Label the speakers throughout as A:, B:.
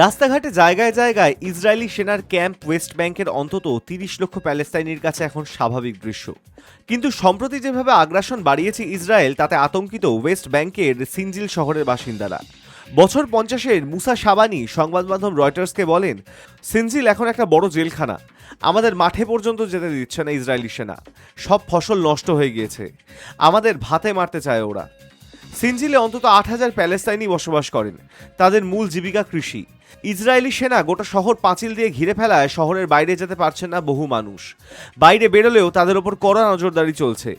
A: রাস্তাঘাটে জায়গায় জায়গায় ইসরায়েলি সেনার ক্যাম্প ওয়েস্ট ব্যাংকের অন্তত তিরিশ লক্ষ প্যালেস্তাইনির কাছে এখন স্বাভাবিক দৃশ্য। কিন্তু সম্প্রতি যেভাবে আগ্রাসন বাড়িয়েছে ইসরায়েল, তাতে আতঙ্কিত ওয়েস্ট ব্যাংকের সিনজিল শহরের বাসিন্দারা। বছর পঞ্চাশের মুসা সাবানি সংবাদ মাধ্যম রয়টার্সকে বলেন, সিনজিল এখন একটা বড় জেলখানা। আমাদের মাঠে পর্যন্ত যেতে দিচ্ছে না ইসরায়েলি সেনা। সব ফসল নষ্ট হয়ে গিয়েছে। আমাদের ভাতে মারতে চায় ওরা। সিনজিলে অন্তত আট হাজার প্যালেস্তাইনি বসবাস করেন। তাদের মূল জীবিকা কৃষি। ইসরায়েলি সেনা গোটা শহর পাঁচিল দিয়ে ঘিরে ফেলায়, শহরের বাইরে যেতে পারছেন না বহু মানুষ। বাইরে বেরোলেও তাদের ওপর কড়া নজরদারি চলছে।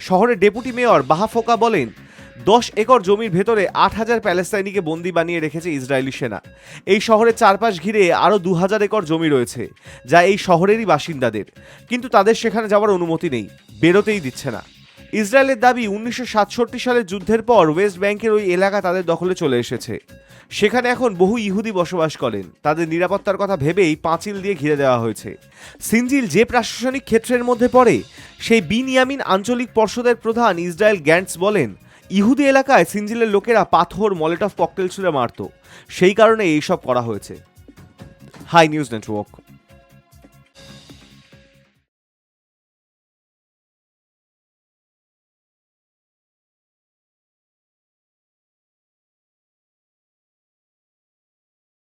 A: শহরের ডেপুটি মেয়র বাহাফোকা বলেন, দশ একর জমির ভেতরে আট হাজার প্যালেস্তাইনিকে বন্দি বানিয়ে রেখেছে ইসরায়েলি সেনা। এই শহরের চারপাশ ঘিরে আরও দু হাজার একর জমি রয়েছে, যা এই শহরেরই বাসিন্দাদের। কিন্তু তাদের সেখানে যাওয়ার অনুমতি নেই, বেরোতেই দিচ্ছে না। ইসরায়েলের দাবি উনিশশো সালের যুদ্ধের পর ওয়েস্ট ব্যাংকের ওই এলাকা তাদের দখলে চলে এসেছে। সেখানে এখন বহু ইহুদি বসবাস করেন। তাদের নিরাপত্তার কথা ভেবেই পাঁচিল দিয়ে ঘিরে দেওয়া হয়েছে। সিনজিল যে প্রশাসনিক ক্ষেত্রের মধ্যে পড়ে, সেই বিনিয়ামিন আঞ্চলিক পর্ষদের প্রধান ইসরায়েল গ্যান্টস বলেন, ইহুদি এলাকায় সিনজিলের লোকেরা পাথর মলেটফ ককটেল ছুঁড়ে মারত। সেই কারণে এইসব করা হয়েছে। High news network.